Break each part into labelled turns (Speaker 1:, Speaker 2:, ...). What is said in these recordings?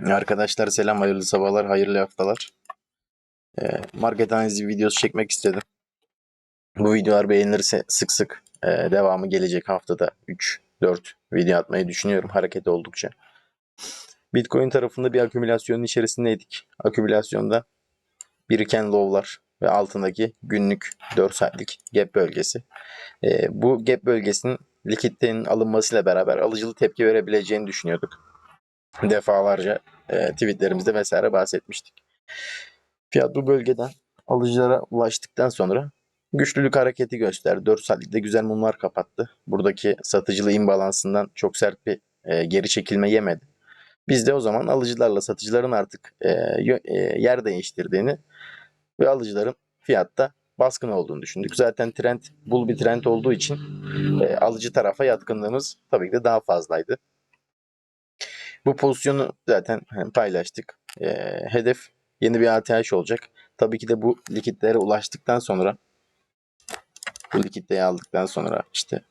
Speaker 1: Arkadaşlar selam, hayırlı sabahlar, hayırlı haftalar. Ee, market analizi videosu çekmek istedim. Bu videolar beğenilirse sık sık e, devamı gelecek haftada 3-4 video atmayı düşünüyorum hareket oldukça. Bitcoin tarafında bir akümülasyonun içerisindeydik. Akümülasyonda biriken low'lar ve altındaki günlük 4 saatlik gap bölgesi. Ee, bu gap bölgesinin likiditenin alınmasıyla beraber alıcılı tepki verebileceğini düşünüyorduk. Defalarca e, tweetlerimizde vesaire bahsetmiştik. Fiyat bu bölgeden alıcılara ulaştıktan sonra güçlülük hareketi gösterdi. 4 saatlikte güzel mumlar kapattı. Buradaki satıcılı imbalansından çok sert bir e, geri çekilme yemedi. Biz de o zaman alıcılarla satıcıların artık e, e, yer değiştirdiğini ve alıcıların fiyatta baskın olduğunu düşündük. Zaten trend bul bir trend olduğu için e, alıcı tarafa yatkınlığımız tabii ki de daha fazlaydı. Bu pozisyonu zaten hani paylaştık. Ee, hedef yeni bir ATH olacak. Tabii ki de bu likitlere ulaştıktan sonra bu likitleri aldıktan sonra işte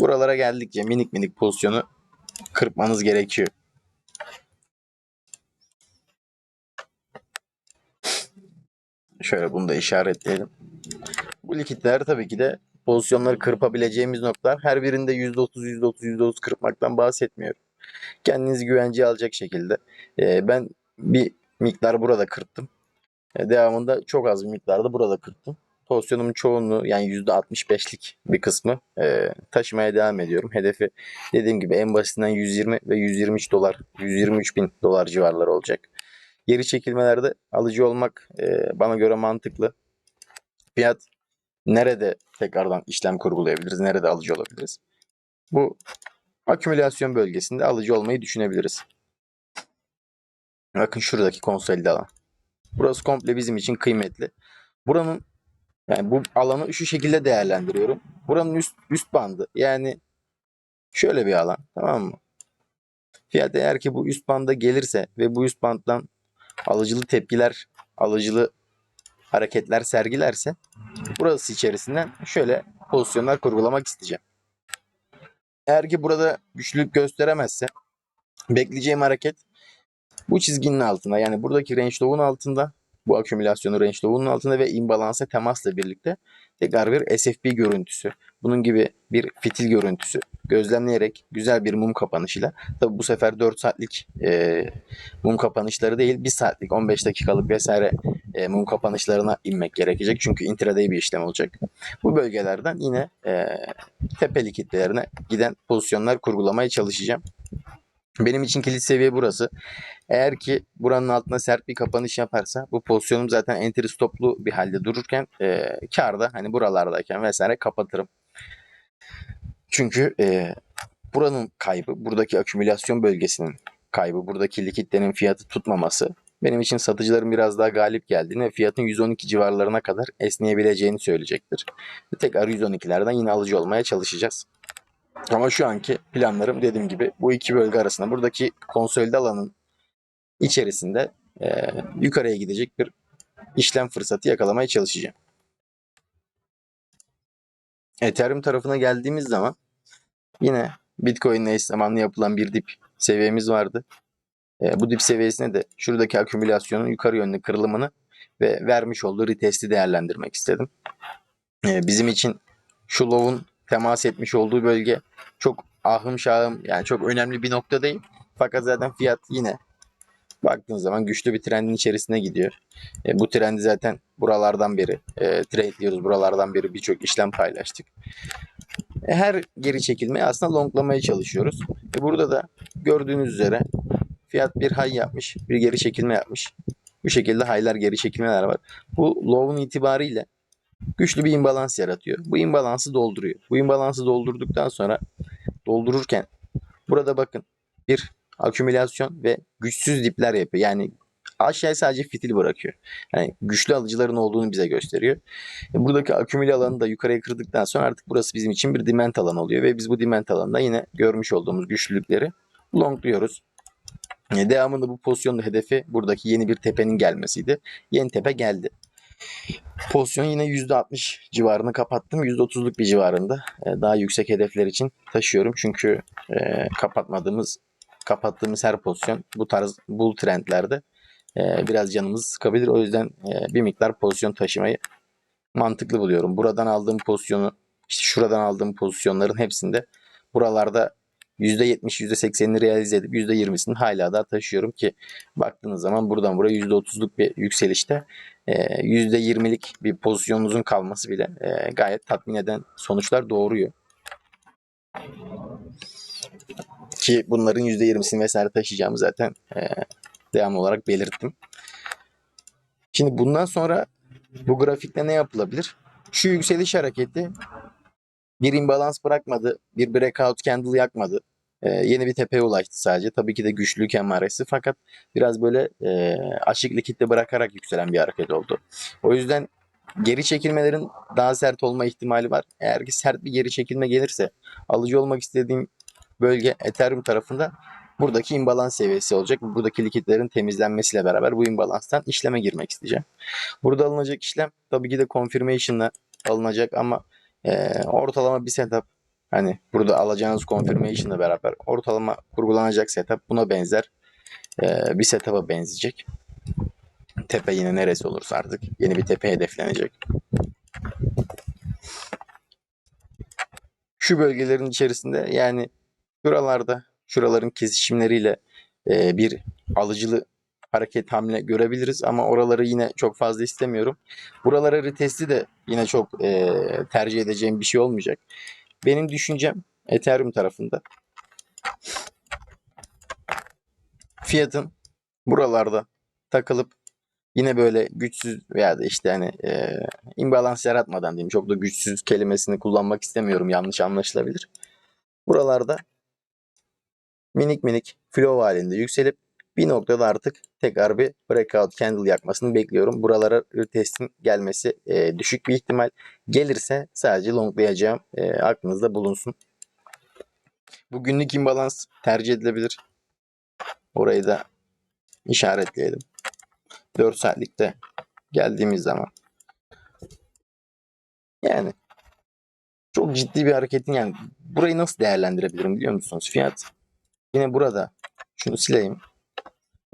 Speaker 1: buralara geldikçe minik minik pozisyonu kırpmanız gerekiyor. Şöyle bunu da işaretleyelim. Bu likitler tabii ki de pozisyonları kırpabileceğimiz noktalar. Her birinde %30, %30, %30 kırpmaktan bahsetmiyorum kendinizi güvenceye alacak şekilde. Ee, ben bir miktar burada kırptım. Ee, devamında çok az bir miktarda burada kırptım. Pozisyonumun çoğunluğu yani %65'lik bir kısmı e, taşımaya devam ediyorum. Hedefi dediğim gibi en basitinden 120 ve 123 dolar, 123 bin dolar civarları olacak. Geri çekilmelerde alıcı olmak e, bana göre mantıklı. Fiyat nerede tekrardan işlem kurgulayabiliriz, nerede alıcı olabiliriz? Bu akümülasyon bölgesinde alıcı olmayı düşünebiliriz. Bakın şuradaki konsolide alan. Burası komple bizim için kıymetli. Buranın yani bu alanı şu şekilde değerlendiriyorum. Buranın üst üst bandı yani şöyle bir alan tamam mı? Fiyat eğer ki bu üst banda gelirse ve bu üst banddan alıcılı tepkiler, alıcılı hareketler sergilerse burası içerisinden şöyle pozisyonlar kurgulamak isteyeceğim. Eğer ki burada güçlülük gösteremezse bekleyeceğim hareket bu çizginin altında. Yani buradaki range low'un altında bu akümülasyonu range low'un altında ve imbalansa temasla birlikte tekrar bir SFP görüntüsü bunun gibi bir fitil görüntüsü gözlemleyerek güzel bir mum kapanışıyla tabi bu sefer 4 saatlik e, mum kapanışları değil 1 saatlik 15 dakikalık vesaire e, mum kapanışlarına inmek gerekecek çünkü intraday bir işlem olacak. Bu bölgelerden yine e, tepeli kitlelerine giden pozisyonlar kurgulamaya çalışacağım. Benim için kilit seviye burası. Eğer ki buranın altına sert bir kapanış yaparsa bu pozisyonum zaten entry stoplu bir halde dururken e, karda hani buralardayken vesaire kapatırım. Çünkü e, buranın kaybı, buradaki akümülasyon bölgesinin kaybı, buradaki likitlerin fiyatı tutmaması benim için satıcıların biraz daha galip geldiğini ve fiyatın 112 civarlarına kadar esneyebileceğini söyleyecektir. Tekrar 112'lerden yine alıcı olmaya çalışacağız. Ama şu anki planlarım dediğim gibi bu iki bölge arasında buradaki konsolide alanın içerisinde e, yukarıya gidecek bir işlem fırsatı yakalamaya çalışacağım. Ethereum tarafına geldiğimiz zaman yine Bitcoin ile eş zamanlı yapılan bir dip seviyemiz vardı. E, bu dip seviyesine de şuradaki akümülasyonun yukarı yönlü kırılımını ve vermiş olduğu retesti değerlendirmek istedim. E, bizim için şu low'un temas etmiş olduğu bölge çok ahım şahım yani çok önemli bir nokta değil. Fakat zaten fiyat yine baktığın zaman güçlü bir trendin içerisine gidiyor. E, bu trendi zaten buralardan beri e, trade diyoruz. Buralardan beri birçok işlem paylaştık. E, her geri çekilmeyi aslında longlamaya çalışıyoruz. E, burada da gördüğünüz üzere fiyat bir high yapmış, bir geri çekilme yapmış. Bu şekilde high'lar geri çekilmeler var. Bu low'un itibariyle güçlü bir imbalans yaratıyor. Bu imbalansı dolduruyor. Bu imbalansı doldurduktan sonra doldururken burada bakın bir akümülasyon ve güçsüz dipler yapıyor. Yani aşağıya sadece fitil bırakıyor. Yani güçlü alıcıların olduğunu bize gösteriyor. E, Buradaki akümüle alanı da yukarıya kırdıktan sonra artık burası bizim için bir diment alanı oluyor ve biz bu diment alanında yine görmüş olduğumuz güçlülükleri longluyoruz. E, Devamında bu pozisyonda hedefi buradaki yeni bir tepenin gelmesiydi. Yeni tepe geldi. Pozisyon yine %60 civarını kapattım. %30'luk bir civarında. E, Daha yüksek hedefler için taşıyorum. Çünkü e, kapatmadığımız kapattığımız her pozisyon bu tarz bull trendlerde e, biraz canımızı sıkabilir. O yüzden e, bir miktar pozisyon taşımayı mantıklı buluyorum. Buradan aldığım pozisyonu işte şuradan aldığım pozisyonların hepsinde buralarda %70 %80'ini realize edip %20'sini hala daha taşıyorum ki baktığınız zaman buradan buraya %30'luk bir yükselişte e, %20'lik bir pozisyonunuzun kalması bile e, gayet tatmin eden sonuçlar doğuruyor. Ki bunların %20'sini vesaire taşıyacağımı zaten e, devamlı olarak belirttim. Şimdi bundan sonra bu grafikte ne yapılabilir? Şu yükseliş hareketi bir imbalans bırakmadı, bir breakout candle yakmadı. Ee, yeni bir tepeye ulaştı sadece. Tabii ki de güçlülük emaresi fakat biraz böyle e, açık likitte bırakarak yükselen bir hareket oldu. O yüzden geri çekilmelerin daha sert olma ihtimali var. Eğer ki sert bir geri çekilme gelirse alıcı olmak istediğim bölge Ethereum tarafında buradaki imbalans seviyesi olacak. Buradaki likitlerin temizlenmesiyle beraber bu imbalanstan işleme girmek isteyeceğim. Burada alınacak işlem tabii ki de confirmation'la alınacak ama e, ortalama bir setup hani burada alacağınız confirmation'la beraber ortalama kurgulanacak setup buna benzer e, bir setup'a benzeyecek. Tepe yine neresi olursa artık yeni bir tepe hedeflenecek. Şu bölgelerin içerisinde yani şuralarda şuraların kesişimleriyle e, bir alıcılı hareket hamle görebiliriz ama oraları yine çok fazla istemiyorum. Buralara retesti de yine çok e, tercih edeceğim bir şey olmayacak. Benim düşüncem Ethereum tarafında fiyatın buralarda takılıp yine böyle güçsüz veya da işte hani e, imbalans yaratmadan diyeyim çok da güçsüz kelimesini kullanmak istemiyorum yanlış anlaşılabilir. Buralarda minik minik flow halinde yükselip bir noktada artık tekrar bir breakout candle yakmasını bekliyorum. Buralara retestin gelmesi e, düşük bir ihtimal. Gelirse sadece longlayacağım. E, aklınızda bulunsun. Bu günlük imbalans tercih edilebilir. Orayı da işaretleyelim. 4 saatlikte geldiğimiz zaman. Yani çok ciddi bir hareketin yani burayı nasıl değerlendirebilirim biliyor musunuz? Fiyat yine burada şunu sileyim.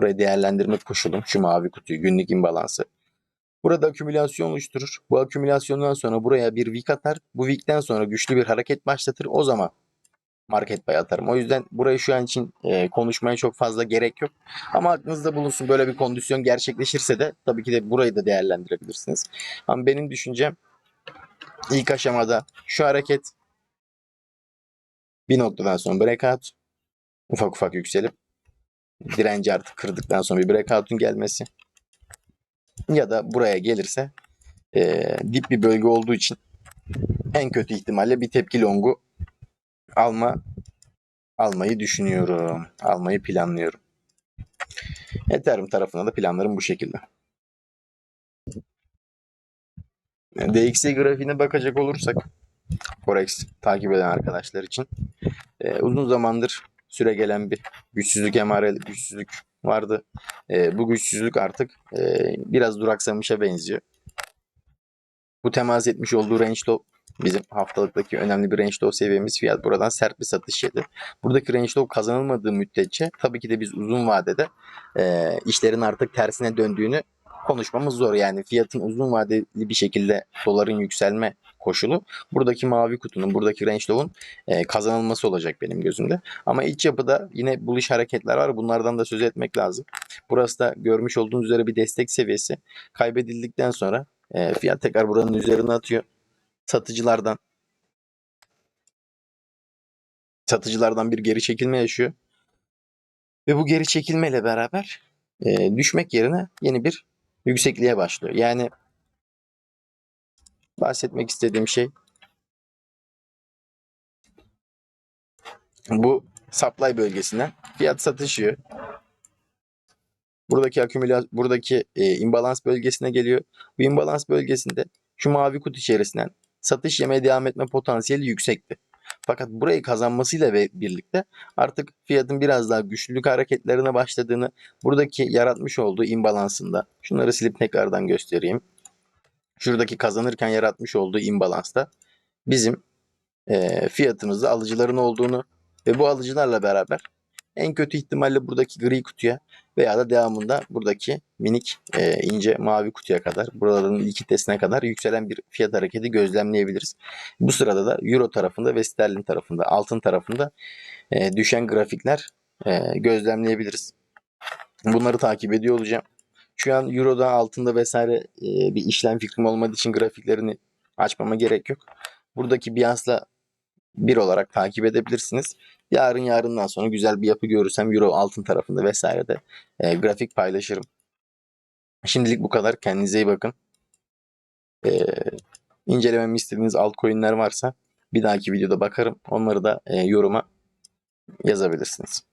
Speaker 1: Burayı değerlendirme koşulum. Şu mavi kutuyu günlük imbalansı. Burada akümülasyon oluşturur. Bu akümülasyondan sonra buraya bir wick atar. Bu wick'ten sonra güçlü bir hareket başlatır. O zaman market pay atarım. O yüzden burayı şu an için e, konuşmaya çok fazla gerek yok. Ama aklınızda bulunsun böyle bir kondisyon gerçekleşirse de tabii ki de burayı da değerlendirebilirsiniz. Ama benim düşüncem ilk aşamada şu hareket bir noktadan sonra breakout ufak ufak yükselip direnci artık kırdıktan sonra bir breakout'un gelmesi ya da buraya gelirse e, dip bir bölge olduğu için en kötü ihtimalle bir tepki longu alma almayı düşünüyorum. Almayı planlıyorum. Ethereum tarafına da planlarım bu şekilde. DXY grafiğine bakacak olursak Forex takip eden arkadaşlar için e, uzun zamandır süre gelen bir güçsüzlük emareli güçsüzlük vardı. E, bu güçsüzlük artık e, biraz duraksamışa benziyor. Bu temas etmiş olduğu range low bizim haftalıktaki önemli bir range low seviyemiz fiyat buradan sert bir satış yedi. Buradaki range low kazanılmadığı müddetçe tabii ki de biz uzun vadede e, işlerin artık tersine döndüğünü konuşmamız zor. Yani fiyatın uzun vadeli bir şekilde doların yükselme koşulu buradaki mavi kutunun, buradaki range low'un e, kazanılması olacak benim gözümde. Ama iç yapıda yine bullish hareketler var. Bunlardan da söz etmek lazım. Burası da görmüş olduğunuz üzere bir destek seviyesi. Kaybedildikten sonra e, fiyat tekrar buranın üzerine atıyor. Satıcılardan satıcılardan bir geri çekilme yaşıyor. Ve bu geri çekilmeyle beraber e, düşmek yerine yeni bir yüksekliğe başlıyor. Yani bahsetmek istediğim şey bu supply bölgesinden fiyat satışıyor. Buradaki akümüla buradaki e, imbalans bölgesine geliyor. Bu imbalans bölgesinde şu mavi kutu içerisinden satış yemeye devam etme potansiyeli yüksekti. Fakat burayı kazanmasıyla ve birlikte artık fiyatın biraz daha güçlülük hareketlerine başladığını buradaki yaratmış olduğu imbalansında şunları silip tekrardan göstereyim. Şuradaki kazanırken yaratmış olduğu imbalansta bizim e, fiyatımızda alıcıların olduğunu ve bu alıcılarla beraber En kötü ihtimalle buradaki gri kutuya veya da devamında buradaki minik e, ince mavi kutuya kadar buraların likiditesine kadar yükselen bir fiyat hareketi gözlemleyebiliriz. Bu sırada da euro tarafında ve sterlin tarafında altın tarafında e, düşen grafikler e, gözlemleyebiliriz. Bunları takip ediyor olacağım. Şu an Euro'da altında vesaire e, bir işlem fikrim olmadığı için grafiklerini açmama gerek yok. Buradaki Biance'la bir olarak takip edebilirsiniz. Yarın yarından sonra güzel bir yapı görürsem Euro altın tarafında vesaire de e, grafik paylaşırım. Şimdilik bu kadar. Kendinize iyi bakın. E, incelememi istediğiniz altcoin'ler varsa bir dahaki videoda bakarım. Onları da e, yoruma yazabilirsiniz.